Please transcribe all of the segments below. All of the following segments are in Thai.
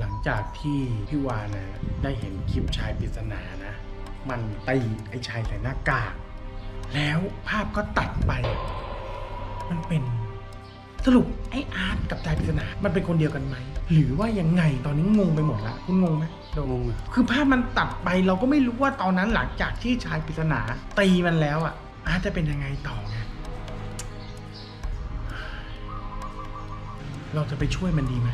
หลังจากที่พี่วานนะได้เห็นคลิปชายปริศนานะ มันตีไอ้ชายใส่หน้ากาก แล้วภาพก็ตัดไป มันเป็นสรุปไอ้อาร์ตกับชายปริศนา มันเป็นคนเดียวกันไหม หรือว่ายังไงตอนนี้งงไปหมดละคุณงงไหมโดงงอะคือภาพมันตัดไปเราก็ไม่รู้ว่าตอนนั้นหลังจากที่ชายปริศนาตีมันแล้วอะ อาร์ตจะเป็นยังไงต่อไงเราจะไปช่วยมันดีไหม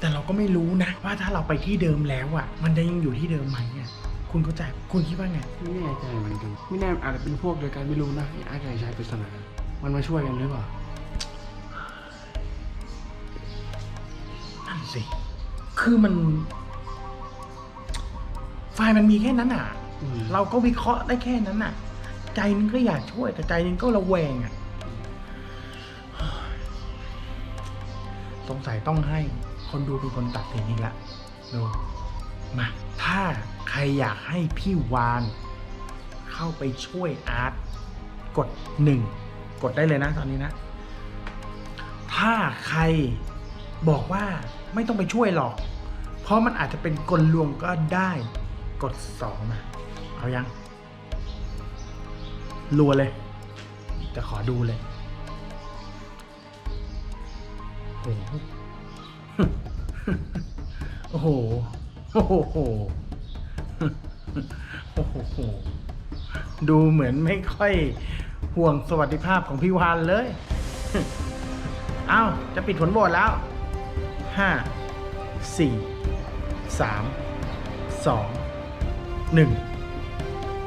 แต่เราก็ไม่รู้นะ ว่าถ้าเราไปที่เดิมแล้วอะ มันจะยังอยู่ที่เดิมไหมอะคุณเข้าใจคุณคิดว่าไงไม่แน่ใจเหมือนกันไม่แน่อาจจะเป็นพวกเดียวกันไม่รู้นะไอ้อาร์ตกับไอ้ชายปริศนามันมาช่วยกันหรือเปล่านั่นสิคือมัน ไฟล์มันมีแค่นั้นอะ อืมเราก็วิเคราะห์ได้แค่นั้นน่ะ ใจนึงก็อยากช่วยแต่ใจนึงก็ระแวงอะ สงสัยต้องให้ คนดูเป็นคนตัดสินอีกละดูมาถ้าใครอยากให้พี่วาน เข้าไปช่วยอาร์ตกดหนึ่งกดได้เลยนะตอนนี้นะ ถ้าใครบอกว่าไม่ต้องไปช่วยหรอก เพราะมันอาจจะเป็นกลลวงก็ได้กดสองมาเอายังรัวเลยจะขอดูเลยโอ้ โอ้โห โอ้โห โอ้โห ดูเหมือนไม่ค่อยห่วงสวัสดิภาพของพี่วานเลยเอ้าจะปิดผลโหวตแล้วห้าสี่สามสองหนึ่ง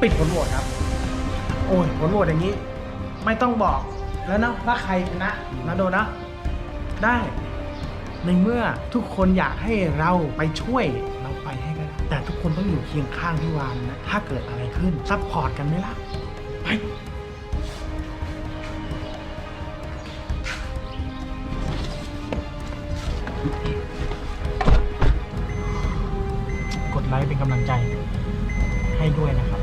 ปิดผลโหวตครับ โอ้ยผลโหวตอย่างนี้ ไม่ต้องบอกแล้วนะว่าใครชนะนะโดนะได้ ในเมื่อทุกคนอยากให้เราไปช่วยเราไปให้ก็ได้แต่ทุกคนต้องอยู่เคียงข้างพี่วานนะ ถ้าเกิดอะไรขึ้นซัพพอร์ตกันไหมล่ะ ไปกดไลค์เป็นกำลังใจให้ด้วยนะครับ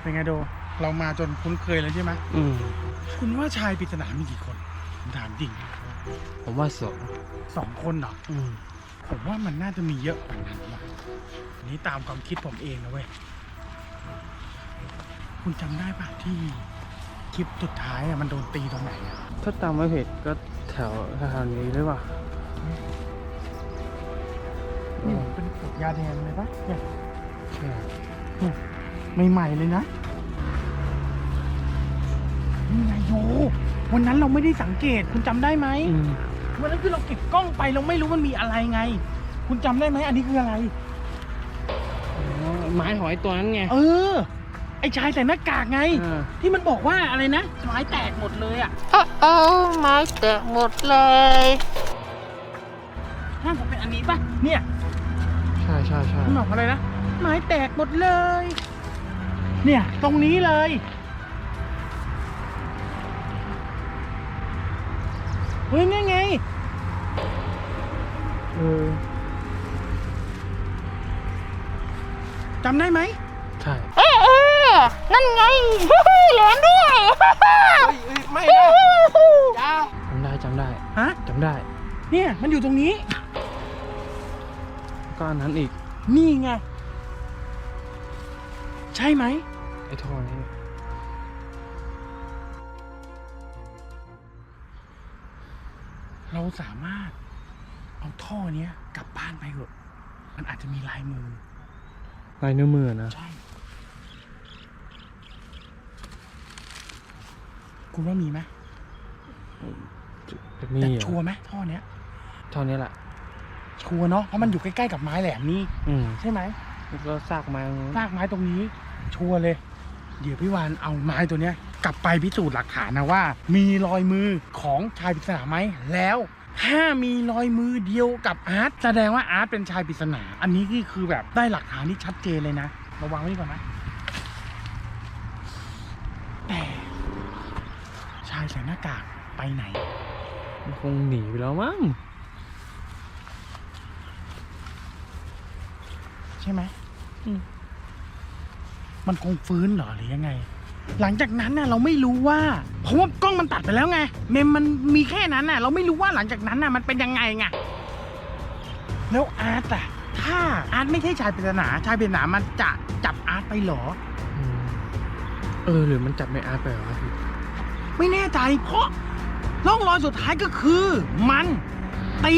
เป็นไงโด เรามาจนคุ้นเคยแล้วใช่ไหมอืมคุณว่าชายปริศนามีกี่คนผมถามจริงผมว่าสองสองคนเหรออืมผมว่ามันน่าจะมีเยอะกว่านั้นว่ะอันนี้ตามความคิดผมเองนะเว้ยคุณจำได้ปะที่คลิปสุดท้ายอะมันโดนตีตรงไหนอะถ้าตามไม่ผิดก็แถวสถานีหรือเปล่านี่มันเป็นขวดยาแดงเลยปะเนี่ยใช่ ใหม่ๆเลยนะ นี่ไงโยวันนั้นเราไม่ได้สังเกตคุณจำได้ไหมอืมวันนั้นคือเราเก็บกล้องไปเราไม่รู้มันมีอะไรไง คุณจำได้ไหมอันนี้คืออะไร อ๋อไม้หอยตัวนั้นไงเออ ไอ้ชายใส่หน้ากากไงเออที่มันบอกว่าอะไรนะไม้แตกหมดเลยอะโอ้โอ้ไม้แตกหมดเลย น่าจะเป็นอันนี้ปะเนี่ยใช่ใช่ใช่มันบอกอะไรนะไม้แตกหมดเลย เนี่ย ตรงนี้เลย เฮ้ยนี่ไงเออจำได้ไหมใช่เอ๊ะเอ๊ะนั่นไงเหรียญด้วยไม่จำได้จำได้ฮะจำได้ เนี่ยมันอยู่ตรงนี้ ก็อันนั้นอีก นี่ไง ใช่ไหมไอ้ท่อนี้ เราสามารถเอาท่อเนี้ยกลับบ้านไปเถอะมันอาจจะมีลายมือ ลายนิ้วมือนะใช่คุณว่ามีไหมจะมีแต่เหรอชัวร์ไหมท่อเนี้ยท่อนี้แหละชัวร์เนาะเพราะมันอยู่ใกล้ๆกับไม้แหลมนี่อืมใช่ไหมแล้วก็ซากไม้ตรงนู้นซากไม้ตรงนี้ ชัวร์เลย เดี๋ยวพี่วานเอาไม้ตัวเนี้ย กลับไปพิสูจน์หลักฐานนะว่า มีรอยมือของชายปริศนาไหมแล้วถ้ามีรอยมือเดียวกับอาร์ตแสดงว่าอาร์ตเป็นชายปริศนา อันนี้คือคือแบบได้หลักฐานที่ชัดเจนเลยนะระวังไว้ก่อนนะแต่ชายใส่หน้ากากไปไหนมันคงหนีไปแล้วมั้งใช่ไหมอืมมันคงฟื้นเหรอหรือยังไง หลังจากนั้นน่ะเราไม่รู้ว่าเพราะว่ากล้องมันตัดไปแล้วไง เมมมันมีแค่นั้นน่ะ เราไม่รู้ว่าหลังจากนั้นน่ะมันเป็นยังไงไงแล้วอาร์ตอะถ้าอาร์ตไม่ใช่ชายปริศนาชายปริศนามันจะจับอาร์ตไปเหรอ อืมเออหรือมันจับไม่อาร์ตไปเหรอพี่ไม่แน่ใจเพราะร่องรอยสุดท้ายก็คือ มันตี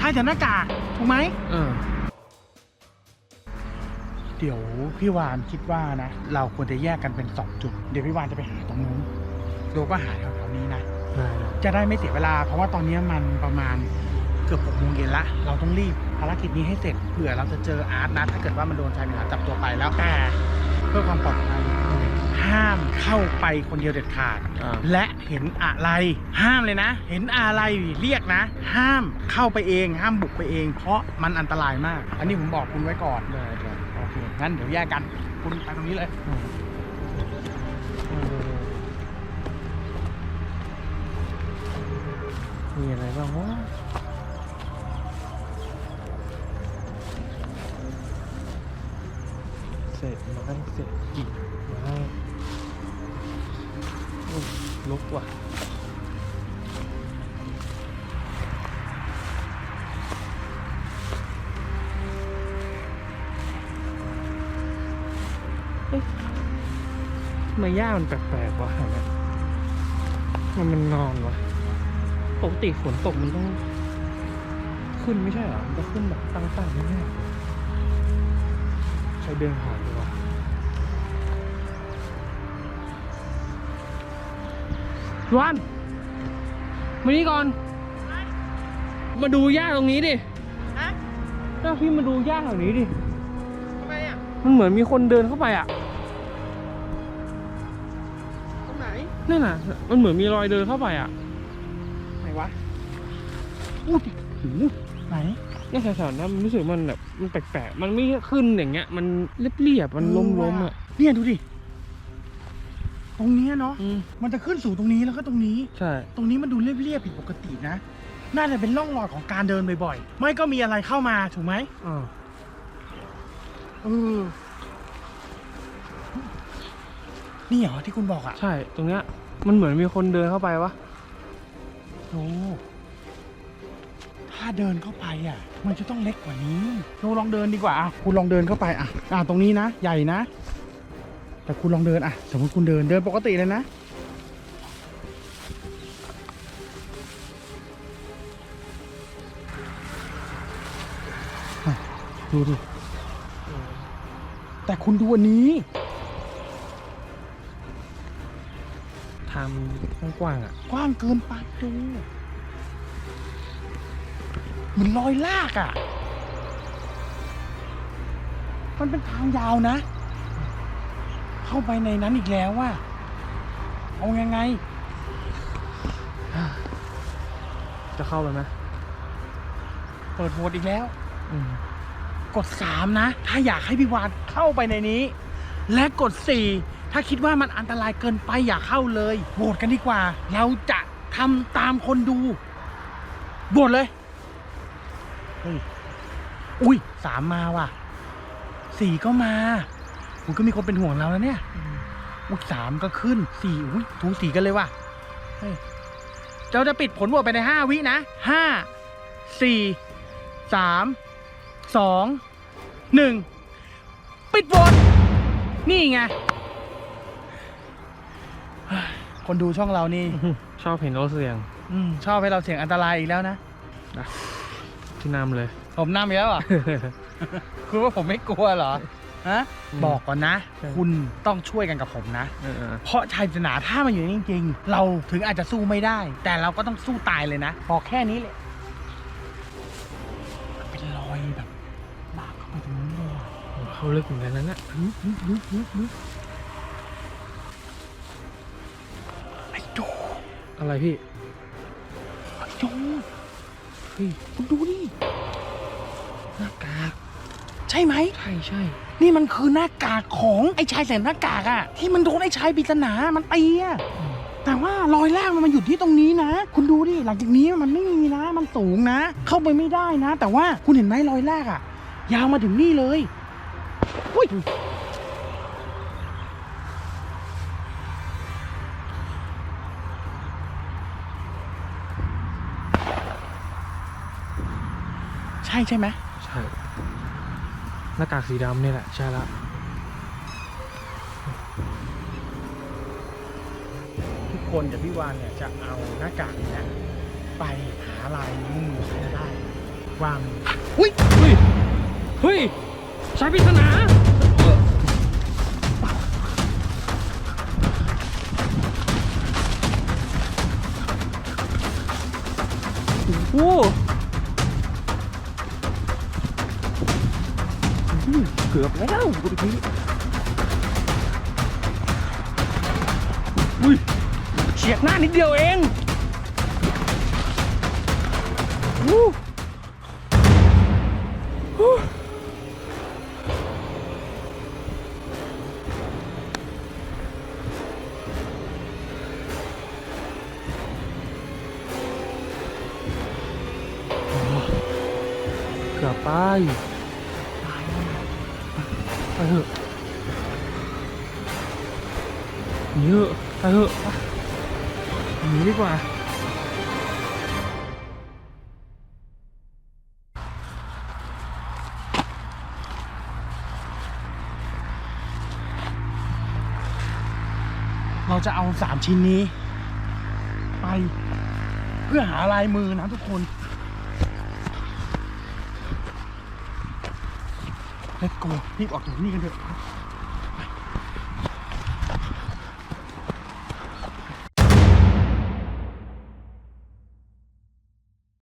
ชายใส่หน้ากากถูกไหม เออ เดี๋ยวพี่วานคิดว่านะ เราควรจะแยกกันเป็นสองจุด เดี๋ยวพี่วานจะไปหาตรงนู้นโดก็หาแถวๆนี้นะได้ได้จะได้ไม่เสียเวลา เพราะว่าตอนนี้มันประมาณเกือบหกโมงเย็นละ เราต้องรีบภารกิจนี้ให้เสร็จเผื่อเราจะเจออาร์ตนะถ้าเกิดว่ามันโดนชายปริศนาจับตัวไปแล้วแต่เพื่อความปลอดภัยห้ามเข้าไปคนเดียวเด็ดขาดอ่าและเห็นอะไร ห้ามเลยนะ เห็นอะไรเรียกนะ ห้ามเข้าไปเอง ห้ามบุกไปเอง เพราะมันอันตรายมาก อันนี้ผมบอกคุณไว้ก่อนได้ได้โอเค งั้นเดี๋ยวแยกกัน คุณไปตรงนี้เลยมีอะไรบ้างวะเศษไม้เศษกิ่งไม้โอ้ยลกว่ะ ไมหญ้ามันแปลกๆวะเนี่ยมันมันงอนวะปกติฝนตกมันต้อง ขึ้นไม่ใช่เหรอ มันจะขึ้นแบบตั้งๆไม่ใช่เหรอใครเดินผ่านดีวะพี่วันมานี่ก่อน มาดูหญ้าตรงนี้ดิฮะถ้าพี่มาดูหญ้าแถวนี้ดิ ทำไมอะ มันเหมือนมีคนเดินเข้าไปอะ นนั่นน่ะ มันเหมือนมีรอยเดินเข้าไปอะ ไหนวะอู้ดิหูไหนเนี่ยแถวๆนั้นมันรู้สึกมันแบบมันแปลกๆ มันไม่ขึ้นอย่างเงี้ย มันเรียบๆ มันล้มๆอะ เนี่ยดูดิ ตรงเนี้ยเนาะ อืมมันจะขึ้นสู่ตรงนี้แล้วก็ตรงนี้ ใช่ ตรงนี้มันดูเรียบๆผิดปกตินะ น่าจะเป็นร่องรอยของการเดินบ่อยๆ ไม่ก็มีอะไรเข้ามาถูกไหม อ่า เออ นี่เหรอที่คุณบอกอะใช่ ตรงเนี้ย มันเหมือนมีคนเดินเข้าไปวะโอ้ถ้าเดินเข้าไปอะ มันจะต้องเล็กกว่านี้โนลองเดินดีกว่าอะคุณลองเดินเข้าไปอะอะตรงนี้นะ ใหญ่นะ แต่คุณลองเดินอะ สมมติคุณเดินเดินปกติเลยนะอะดูดิแต่คุณดูอันนี้างกว้างๆอะ กว้างเกินไปดูเหมือนรอยลากอะ่ะ มันเป็นทางยาวนะ เข้าไปในนั้นอีกแล้วว่า เอายังไง จะเข้าไปไหมเปิดโหวตอีกแล้ว อืมกดสามนะ ถ้าอยากให้พี่วานเข้าไปในนี้ และกดสี่ ถ้าคิดว่ามันอันตรายเกินไปอย่าเข้าเลยโหวตกันดีกว่า เราจะทำตามคนดูโหวตเลยเฮ้ยอุ้ยสามมาว่ะสี่ก็มาอุ้ยก็มีคนเป็นห่วงเราแล้วเนี่ยอุ้ยสามก็ขึ้นสี่อุ้ยถูสีกันเลยว่ะเฮ้ยเราจะปิดผลโหวตไปในห้าวินะห้าสี่สามสองหนึ่งปิดโหวตนี่ไง คนดูช่องเรานี่ชอบเห็นรถเสียงอืมชอบให้เราเสี่ยงอันตรายอีกแล้วนะที่นำเลย ผมนำอีกแล้วเหรอคือว่าผมไม่กลัวเหรอฮะอืมบอกก่อนนะ ใช่ คุณต้องช่วยกันกับผมนะ เออเพราะชายปริศนาถ้ามันอยู่นี่จริงๆ เราถึงอาจจะสู้ไม่ได้ แต่เราก็ต้องสู้ตายเลยนะบอกแค่นี้เลยมันเป็นรอยแบบลากเข้าไปตรงนู้นเลยอะๆเขาลึกเหมือนกันนั้นอะลึกลึกลึกลึกลึก อะไรพี่ไอ้โจเฮ้ยคุณดูนี่หน้ากากใช่ไหม ใช่ใช่นี่มันคือหน้ากากของไอ้ชายใส่หน้ากากอะที่มันโดนไอ้ชายปริศนามันตีอะแต่ว่ารอยแรกมันมาอยู่ที่ตรงนี้นะ คุณดูดิหลังจากนี้มันไม่มีนะ มันสูงนะ เข้าไปไม่ได้นะ แต่ว่าคุณเห็นไหมรอยแรกอะยาวมาถึงนี่เลยอุ้ย ช่ใช่ไหมใช่หน้ากากสีดำนี่แหละใช่ละทุกคนเดี๋ยวพี่วานเนี่ยจะเอาหน้ากากเนี้ยไปหาลายนิ้วมือใครได้ว่ามันอุ้ยเฮ้ยเฮ้ยชายปริศนาโอ้โหอื้ แล้วกูตะกี้อุ้ยเฉียดหน้านิดเดียวเองวู้เกือบไป ไปเถอะหนีเถอะไปเถอะหนีดีกว่าเราจะเอาสามชิ้นนี้ ไป เพื่อหาลายมือนะทุกคน Let's go รีบออกจากนี่กันเถอะ